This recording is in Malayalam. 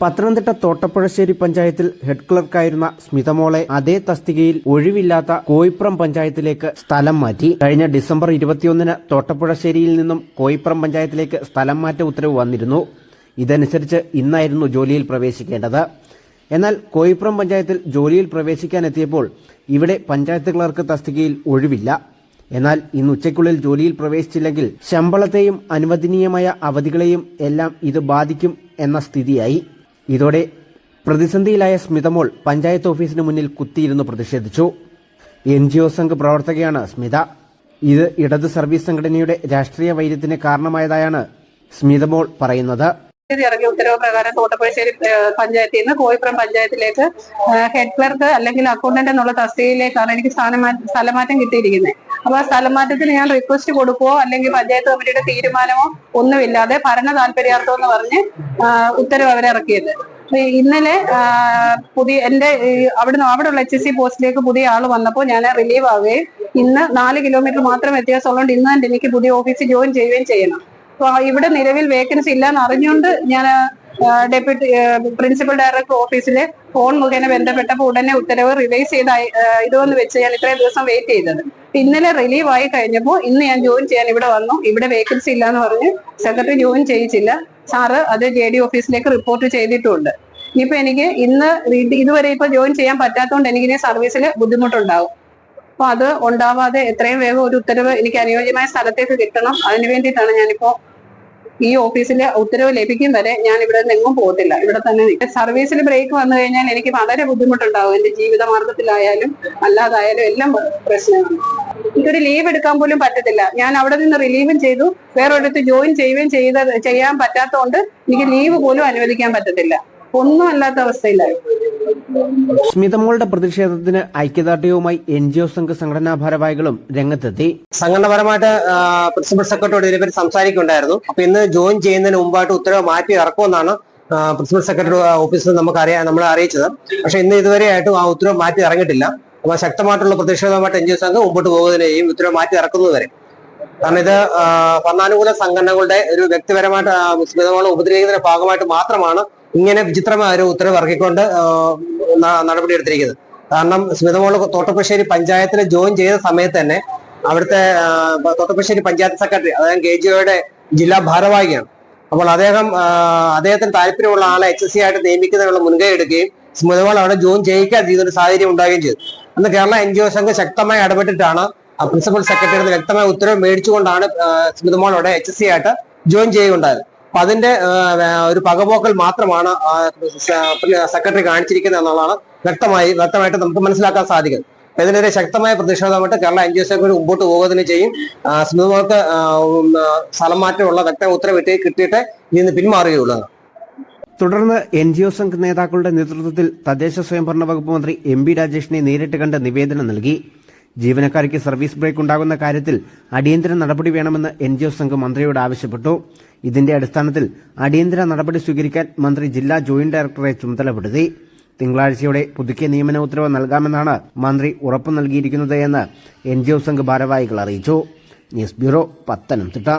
പത്തനംതിട്ട തോട്ടപ്പുഴശ്ശേരി പഞ്ചായത്തിൽ ഹെഡ് ക്ലർക്കായിരുന്ന സ്മിതമോളെ അതേ തസ്തികയിൽ ഒഴിവില്ലാത്ത കോയിപ്പുറം പഞ്ചായത്തിലേക്ക് സ്ഥലം മാറ്റി. കഴിഞ്ഞ ഡിസംബർ ഇരുപത്തിയൊന്നിന് തോട്ടപ്പുഴശ്ശേരിയിൽ നിന്നും കോയിപ്പുറം പഞ്ചായത്തിലേക്ക് സ്ഥലം മാറ്റ ഉത്തരവ് വന്നിരുന്നു. ഇതനുസരിച്ച് ഇന്നായിരുന്നു ജോലിയിൽ പ്രവേശിക്കേണ്ടത്. എന്നാൽ കോയിപ്പുറം പഞ്ചായത്തിൽ ജോലിയിൽ പ്രവേശിക്കാനെത്തിയപ്പോൾ ഇവിടെ പഞ്ചായത്ത് ക്ലർക്ക് തസ്തികയിൽ ഒഴിവില്ല. എന്നാൽ ഇന്ന് ഉച്ചയ്ക്കുള്ളിൽ ജോലിയിൽ പ്രവേശിച്ചില്ലെങ്കിൽ ശമ്പളത്തെയും അനുവദനീയമായ അവധികളെയും എല്ലാം ഇത് ബാധിക്കും എന്ന സ്ഥിതിയായി. ഇതോടെ പ്രതിസന്ധിയിലായ സ്മിതമോൾ പഞ്ചായത്ത് ഓഫീസിന് മുന്നിൽ കുത്തിയിരുന്ന് പ്രതിഷേധിച്ചു. എൻ ജി ഒ സംഘ് പ്രവർത്തകയാണ് സ്മിത. ഇത് ഇടത് സർവീസ് സംഘടനയുടെ രാഷ്ട്രീയ വൈര്യത്തിന് കാരണമായതായാണ് സ്മിതമോൾ പറയുന്നത്. ഇറങ്ങിയ ഉത്തരവ് പ്രകാരം തോട്ടപ്പുഴശ്ശേരി പഞ്ചായത്തിൽ നിന്ന് കോഴിപ്പുറം പഞ്ചായത്തിലേക്ക് ഹെഡ് ക്ലർക്ക് അല്ലെങ്കിൽ അക്കൗണ്ടന്റ് എന്നുള്ള തസ്തികയിലേക്കാണ് എനിക്ക് സ്ഥാനമാറ്റം സ്ഥലമാറ്റം കിട്ടിയിരിക്കുന്നത്. അപ്പൊ സ്ഥലമാറ്റത്തിന് ഞാൻ റിക്വസ്റ്റ് കൊടുക്കുകയോ അല്ലെങ്കിൽ പഞ്ചായത്ത് കമ്മിറ്റിയുടെ തീരുമാനമോ ഒന്നുമില്ലാതെ ഭരണ താല്പര്യാർത്ഥം എന്ന് പറഞ്ഞ് ഉത്തരവ് അവരിറക്കിയത് ഇന്നലെ പുതിയ അവിടെ അവിടുന്ന് അവിടെയുള്ള എച്ച് എസ് സി പോസ്റ്റിലേക്ക് പുതിയ ആൾ വന്നപ്പോൾ ഞാൻ റിലീവ് ആവുകയും ഇന്ന് നാല് കിലോമീറ്റർ മാത്രം വ്യത്യാസമുള്ളതുകൊണ്ട് ഇന്ന് തന്നെ എനിക്ക് പുതിയ ഓഫീസിൽ ജോയിൻ ചെയ്യുകയും ചെയ്യണം. അപ്പൊ ഇവിടെ നിലവിൽ വേക്കൻസി ഇല്ലാന്ന് അറിഞ്ഞുകൊണ്ട് ഞാൻ ഡെപ്യൂട്ടി പ്രിൻസിപ്പൽ ഡയറക്ടർ ഓഫീസിൽ ഫോൺ മുഖേന ബന്ധപ്പെട്ടപ്പോൾ ഉടനെ ഉത്തരവ് റിവൈസ് ചെയ്ത് ഇതുവന്ന് വെച്ച് ഞാൻ ഇത്രയും ദിവസം വെയിറ്റ് ചെയ്തത്. ഇന്നലെ റിലീവ് ആയി കഴിഞ്ഞപ്പോൾ ഇന്ന് ഞാൻ ജോയിൻ ചെയ്യാൻ ഇവിടെ വന്നു. ഇവിടെ വേക്കൻസി ഇല്ല എന്ന് പറഞ്ഞ് സെക്രട്ടറി ജോയിൻ ചെയ്യിച്ചില്ല. സാറ് അത് ജെ ഡി ഓഫീസിലേക്ക് റിപ്പോർട്ട് ചെയ്തിട്ടുണ്ട്. ഇനിയിപ്പോ എനിക്ക് ഇന്ന് ഇത് ഇതുവരെ ഇപ്പൊ ജോയിൻ ചെയ്യാൻ പറ്റാത്തതുകൊണ്ട് എനിക്ക് ഇനി സർവീസിൽ ബുദ്ധിമുട്ടുണ്ടാവും. അപ്പൊ അത് ഉണ്ടാവാതെ എത്രയും വേഗം ഒരു ഉത്തരവ് എനിക്ക് അനുയോജ്യമായ സ്ഥലത്തേക്ക് കിട്ടണം. അതിന് വേണ്ടിയിട്ടാണ് ഞാനിപ്പോ ഈ ഓഫീസിലെ ഉത്തരവ് ലഭിക്കും വരെ ഞാൻ ഇവിടെ നിന്ന് പോകത്തില്ല. ഇവിടെ തന്നെ. സർവീസിൽ ബ്രേക്ക് വന്നു കഴിഞ്ഞാൽ എനിക്ക് വളരെ ബുദ്ധിമുട്ടുണ്ടാവും. എന്റെ ജീവിത മാർഗത്തിലായാലും അല്ലാതായാലും എല്ലാം പ്രശ്നമാണ്. എനിക്കൊരു ലീവ് എടുക്കാൻ പോലും പറ്റത്തില്ല. ഞാൻ അവിടെ നിന്ന് റിലീവും ചെയ്തു. വേറൊരിടത്ത് ജോയിൻ ചെയ്യുകയും ചെയ്ത ചെയ്യാൻ പറ്റാത്തതുകൊണ്ട് എനിക്ക് ലീവ് പോലും അനുവദിക്കാൻ പറ്റത്തില്ല. ഒന്നും അല്ലാത്ത അവസ്ഥയിലായി സ്മിതമോളുടെ പ്രതിഷേധത്തിന് ഐക്യദാർഢ്യവുമായി എൻ ജി ഒ സംഘ സംഘടനാ ഭാരവാഹികളും രംഗത്തെത്തി. സംഘടനാപരമായിട്ട് പ്രിൻസിപ്പൽ സെക്രട്ടറിയോട് ഇതിനെപ്പറ്റി സംസാരിക്കുന്നുണ്ടായിരുന്നു അപ്പൊ ഇന്ന് ജോയിൻ ചെയ്യുന്നതിന് മുമ്പായിട്ട് ഉത്തരവ് മാറ്റി ഇറക്കുമെന്നാണ് പ്രിൻസിപ്പൽ സെക്രട്ടറി ഓഫീസിൽ നമുക്ക് അറിയാൻ നമ്മളെ അറിയിച്ചത്. പക്ഷെ ഇന്ന് ഇതുവരെയായിട്ടും ആ ഉത്തരവ് മാറ്റി ഇറങ്ങിയിട്ടില്ല. അപ്പൊ ശക്തമായിട്ടുള്ള പ്രതിഷേധമായിട്ട് എൻ ജി ഒ സംഘം മുമ്പോട്ട് പോകുന്നതിനെയും ഉത്തരവ് മാറ്റി ഇറക്കുന്നത് വരെ. കാരണം ഇത് ഭരണാനുകൂല സംഘടനകളുടെ ഒരു വ്യക്തിപരമായിട്ട് ആ, സ്മിതമോളെ ഉപദ്രവിക്കുന്നതിന്റെ ഭാഗമായിട്ട് മാത്രമാണ് ഇങ്ങനെ വിചിത്രമായ ഒരു ഉത്തരവ് ഇറക്കിക്കൊണ്ട് നടപടിയെടുത്തിരിക്കുന്നത്. കാരണം സ്മിതമോൾ തോട്ടപ്പശ്ശേരി പഞ്ചായത്തിൽ ജോയിൻ ചെയ്ത സമയത്ത് തന്നെ അവിടുത്തെ തോട്ടപ്പശ്ശേരി പഞ്ചായത്ത് സെക്രട്ടറി അതായത് കെ ജി ഒയുടെ ജില്ലാ ഭാരവാഹിയാണ്. അപ്പോൾ അദ്ദേഹം അദ്ദേഹത്തിന് താല്പര്യമുള്ള ആളെ എച്ച് സി ആയിട്ട് നിയമിക്കുന്നതിനുള്ള മുൻകൈ എടുക്കുകയും സ്മിതമോൾ അവിടെ ജോയിൻ ചെയ്യിക്കാതെ ചെയ്യുന്ന ഒരു സാഹചര്യം ഉണ്ടാവുകയും ചെയ്തു. അന്ന് കേരള എൻ ജി ഒ സംഘം ശക്തമായി ഇടപെട്ടിട്ടാണ് പ്രിൻസിപ്പൽ സെക്രട്ടറിയുടെ വ്യക്തമായ ഉത്തരവ് മേടിച്ചുകൊണ്ടാണ് സ്മിതമോളോടെ എച്ച് എസ് സി ആയിട്ട് ജോയിൻ ചെയ്യുകയുണ്ടായത്. അപ്പൊ അതിന്റെ ഒരു പകപോക്കൽ മാത്രമാണ് സെക്രട്ടറി കാണിച്ചിരിക്കുന്നത് എന്നുള്ളതാണ് വ്യക്തമായി വ്യക്തമായിട്ട് നമുക്ക് മനസ്സിലാക്കാൻ സാധിക്കും. ഇതിനെതിരെ ശക്തമായ പ്രതിഷേധമായിട്ട് Kerala N G O secretary മുമ്പോട്ട് പോകുന്നതിന് ചെയ്യും. സ്മിതമോൾക്ക് സ്ഥലം മാറ്റമുള്ള വ്യക്തമായ ഉത്തരവ് കിട്ടി- കിട്ടിയിട്ട് ഇനി പിന്മാറുകയുള്ളൂ. തുടർന്ന് എൻ ജി ഒ സംഘ് നേതാക്കളുടെ നേതൃത്വത്തിൽ തദ്ദേശ സ്വയംഭരണ വകുപ്പ് മന്ത്രി എം ബി രാജേഷിനെ നേരിട്ട് കണ്ട് നിവേദനം നൽകി. ജീവനക്കാർക്ക് സർവീസ് ബ്രേക്ക് ഉണ്ടാകുന്ന കാര്യത്തിൽ അടിയന്തര നടപടി വേണമെന്ന് എൻ ജി ഒ സംഘ് മന്ത്രിയോട് ആവശ്യപ്പെട്ടു. ഇതിന്റെ അടിസ്ഥാനത്തിൽ അടിയന്തര നടപടി സ്വീകരിക്കാൻ മന്ത്രി ജില്ലാ ജോയിന്റ് ഡയറക്ടറെ ചുമതലപ്പെടുത്തി. തിങ്കളാഴ്ചയോടെ പുതുക്കിയ നിയമന ഉത്തരവ് നൽകാമെന്നാണ് മന്ത്രി ഉറപ്പു നൽകിയിരിക്കുന്നത് എന്ന് എൻ ജി ഒ സംഘ് ഭാരവാഹികൾ അറിയിച്ചു. News bureau Pathanamthitta.